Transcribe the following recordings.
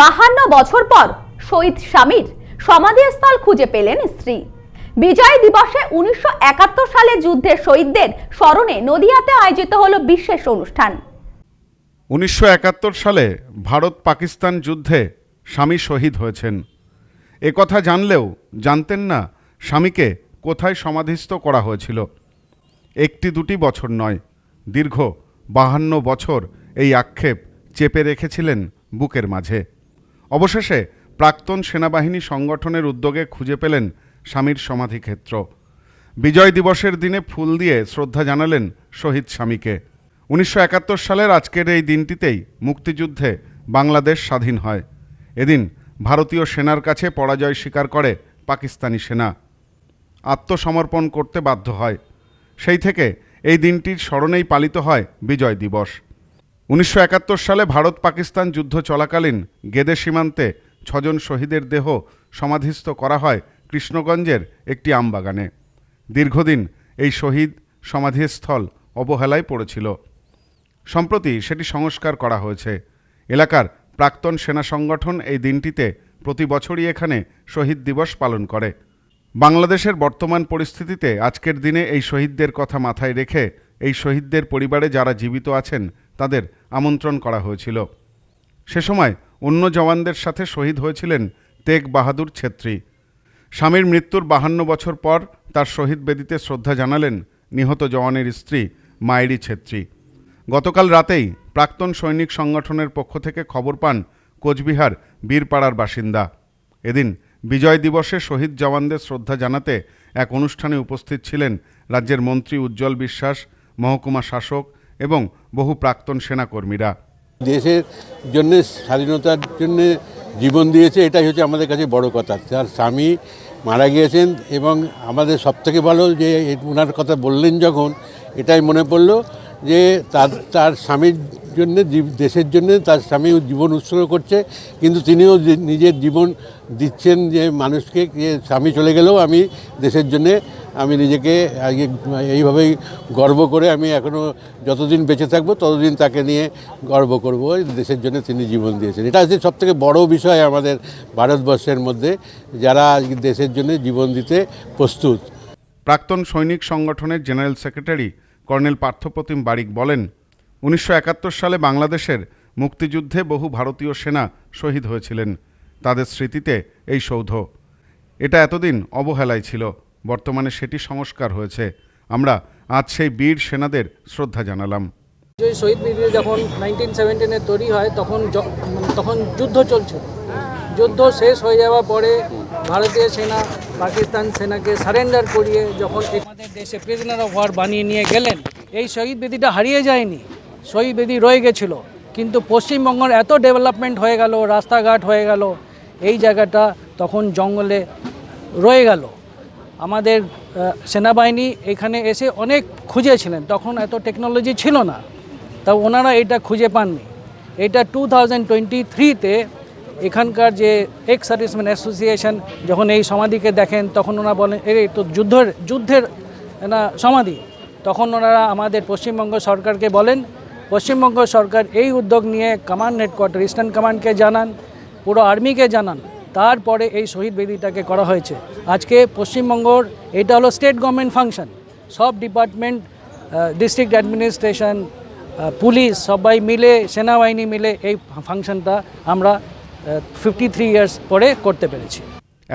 বাহান্ন বছর পর শহীদ স্বামীর সমাধিস্থল খুঁজে পেলেন স্ত্রী। বিজয় দিবসে উনিশশো একাত্তর সালে যুদ্ধের শহীদদের স্মরণে নদিয়াতে আয়োজিত হলো বিশেষ অনুষ্ঠান। উনিশশো একাত্তর সালে ভারত পাকিস্তান যুদ্ধে স্বামী শহীদ হয়েছেন। এ কথা জানলেও জানতেন না স্বামীকে কোথায় সমাধিস্থ করা হয়েছিল। একটি দুটি বছর নয়, দীর্ঘ বাহান্ন বছর এই আক্ষেপ চেপে রেখেছিলেন বুকের মাঝে। অবশেষে প্রাক্তন সেনাবাহিনী সংগঠনের উদ্যোগে খুঁজে পেলেন স্বামীর সমাধিক্ষেত্র। বিজয় দিবসের দিনে ফুল দিয়ে শ্রদ্ধা জানালেন শহীদ স্বামীকে। উনিশশো একাত্তর সালের আজকের এই দিনটিতেই মুক্তিযুদ্ধে বাংলাদেশ স্বাধীন হয়। এদিন ভারতীয় সেনার কাছে পরাজয় স্বীকার করে পাকিস্তানি সেনা। আত্মসমর্পণ করতে বাধ্য হয়। সেই থেকে এই দিনটির স্মরণেই পালিত হয় বিজয় দিবস। উনিশশো একাত্তর সালে ভারত পাকিস্তান যুদ্ধ চলাকালীন গেদে সীমান্তে ছজন শহীদের দেহ সমাধিস্থ করা হয় কৃষ্ণগঞ্জের একটি আমবাগানে। দীর্ঘদিন এই শহীদ সমাধিস্থল অবহেলায় পড়েছিল। সম্প্রতি সেটি সংস্কার করা হয়েছে। এলাকার প্রাক্তন সেনা সংগঠন এই দিনটিতে প্রতি বছরই এখানে শহীদ দিবস পালন করে। বাংলাদেশের বর্তমান পরিস্থিতিতে আজকের দিনে এই শহীদদের কথা মাথায় রেখে এই শহীদদের পরিবারে যারা জীবিত আছেন তাদের আমন্ত্রণ করা হয়েছিল। সে সময় অন্য জওয়ানদের সাথে শহীদ হয়েছিলেন তেগ বাহাদুর ছেত্রী। স্বামীর মৃত্যুর বাহান্ন বছর পর তার শহীদ বেদিতে শ্রদ্ধা জানালেন নিহত জওয়ানের স্ত্রী মায়েরি ছেত্রী। গতকাল রাতেই প্রাক্তন সৈনিক সংগঠনের পক্ষ থেকে খবর পান কোচবিহার বীরপাড়ার বাসিন্দা। এদিন বিজয় দিবসে শহীদ জওয়ানদের শ্রদ্ধা জানাতে এক অনুষ্ঠানে উপস্থিত ছিলেন রাজ্যের মন্ত্রী উজ্জ্বল বিশ্বাস, মহকুমা শাসক এবং বহু প্রাক্তন সেনাকর্মীরা। দেশের জন্য, স্বাধীনতার জন্য জীবন দিয়েছে, এটাই হচ্ছে আমাদের কাছে বড় কথা। তার স্বামী মারা গিয়েছেন এবং আমাদের সবথেকে ভালো যে ওনার কথা বললেন যখন, এটাই মনে পড়ল যে তার তার স্বামীর জন্য দেশের জন্য তার স্বামী জীবন উৎসর্গ করছে, কিন্তু তিনিও নিজের জীবন দিচ্ছেন যে মানুষকে স্বামী চলে গেলেও আমি দেশের জন্যে আমি নিজেকে আজকে এইভাবেই গর্ব করে আমি এখনও যতদিন বেঁচে থাকব ততদিন তাকে নিয়ে গর্ব করব দেশের জন্য তিনি জীবন দিয়েছেন। এটা হচ্ছে সবথেকে বড় বিষয় আমাদের ভারতবর্ষের মধ্যে, যারা আজকে দেশের জন্য জীবন দিতে প্রস্তুত। প্রাক্তন সৈনিক সংগঠনের general secretary colonel Parthapratim Barik বলেন, উনিশশো একাত্তর সালে বাংলাদেশের মুক্তিযুদ্ধে বহু ভারতীয় সেনা শহীদ হয়েছিলেন। তাদের স্মৃতিতে এই সৌধ। এটা এতদিন অবহেলায় ছিল। বর্তমানে সেটি সংস্কার হয়েছে। আমরা আজ সেই বীর সেনাদের শ্রদ্ধা জানালাম। যে শহীদ বেদি যখন নাইনটিন সেভেন্টিনে তৈরি হয়, তখন তখন যুদ্ধ চলছিল যুদ্ধ শেষ হয়ে যাওয়ার পরে ভারতীয় সেনা, পাকিস্তান সেনাকে সারেন্ডার করিয়ে যখন আমাদের দেশে প্রিজনার অফ ওয়ার বানিয়ে নিয়ে গেলেন, এই শহীদ বেদিটা হারিয়ে যায়নি। শহীদ বেদি রয়ে গেছিল। কিন্তু পশ্চিমবঙ্গের এত ডেভেলপমেন্ট হয়ে গেল, রাস্তাঘাট হয়ে গেল, এই জায়গাটা তখন জঙ্গলে রয়ে গেল। আমাদের সেনাবাহিনী এখানে এসে অনেক খুঁজেছিলেন। তখন এত টেকনোলজি ছিল না। তা ওনারা এটা খুঁজে পাননি। এটা টু থাউজেন্ড টোয়েন্টি থ্রিতে এখানকার যে এক্স সার্ভিসম্যান অ্যাসোসিয়েশন যখন এই সমাধিকে দেখেন, তখন ওনারা বলেন এই তো যুদ্ধের যুদ্ধের না, সমাধি। তখন ওনারা আমাদের পশ্চিমবঙ্গ সরকারকে বলেন, পশ্চিমবঙ্গ সরকার এই উদ্যোগ নিয়ে কমান্ড হেডকোয়ার্টার ইস্টার্ন কমান্ডকে জানান, পুরো আর্মিকে জানান। তারপরে এই শহীদ বেদিটাকে করা হয়েছে। আজকে পশ্চিমবঙ্গর এটা হলো স্টেট গভর্নমেন্ট ফাংশন সব ডিপার্টমেন্ট ডিস্ট্রিক্ট অ্যাডমিনিস্ট্রেশন পুলিশ সবাই মিলে সেনাবাহিনী মিলে এই ফাংশনটা আমরা ফিফটি থ্রি ইয়ার্স পরে করতে পেরেছি।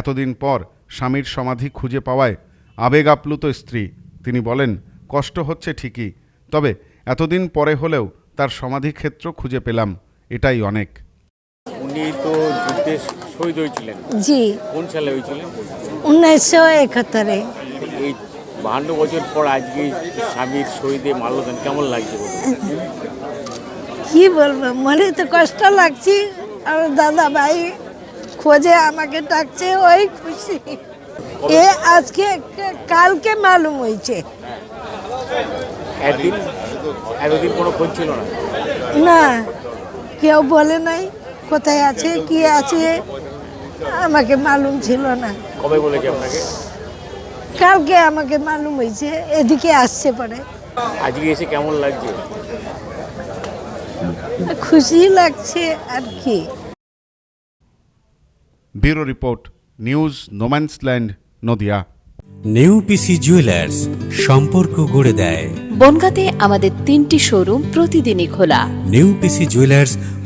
এতদিন পর স্বামীর সমাধি খুঁজে পাওয়ায় আবেগ আপ্লুত স্ত্রী। তিনি বলেন কষ্ট হচ্ছে ঠিকই তবে এতদিন পরে হলেও তার সমাধি ক্ষেত্র খুঁজে পেলাম। এটাই অনেক। উনি তো যুদ্ধে শহীদ হয়েছিলেন? জি। কোন সালে হয়েছিলেন? উনিশশো একাত্তরে। এই বাহান্ন বছর পর আজকে স্বামীর শহীদে মাল্যদান কেমন লাগছে কি বলব মনে তো কষ্ট লাগছে। আর দাদা ভাই খোঁজে আমাকে ডাকছে ওই খুশি। এ আজকে কালকে মালুম হয়েছে। একদিন এতদিন কোনো খোঁজ ছিল না? না কেউ বলে নাই কোথায় আছে কি আছে। আমাকে মালুম ছিল না। কবে বলেছে আপনাকে? কালকে আমাকে মালুম হয়েছে এদিকে আসছে পরে। আজকে এসে কেমন লাগছে? খুশি লাগছে আর কি। Bureau report news no man's land Nadia. New PC jewellers সম্পর্ক গড়ে দেয়। বনগাঁতে আমাদের তিনটি শোরুম প্রতিদিনই খোলা। New PC jewellers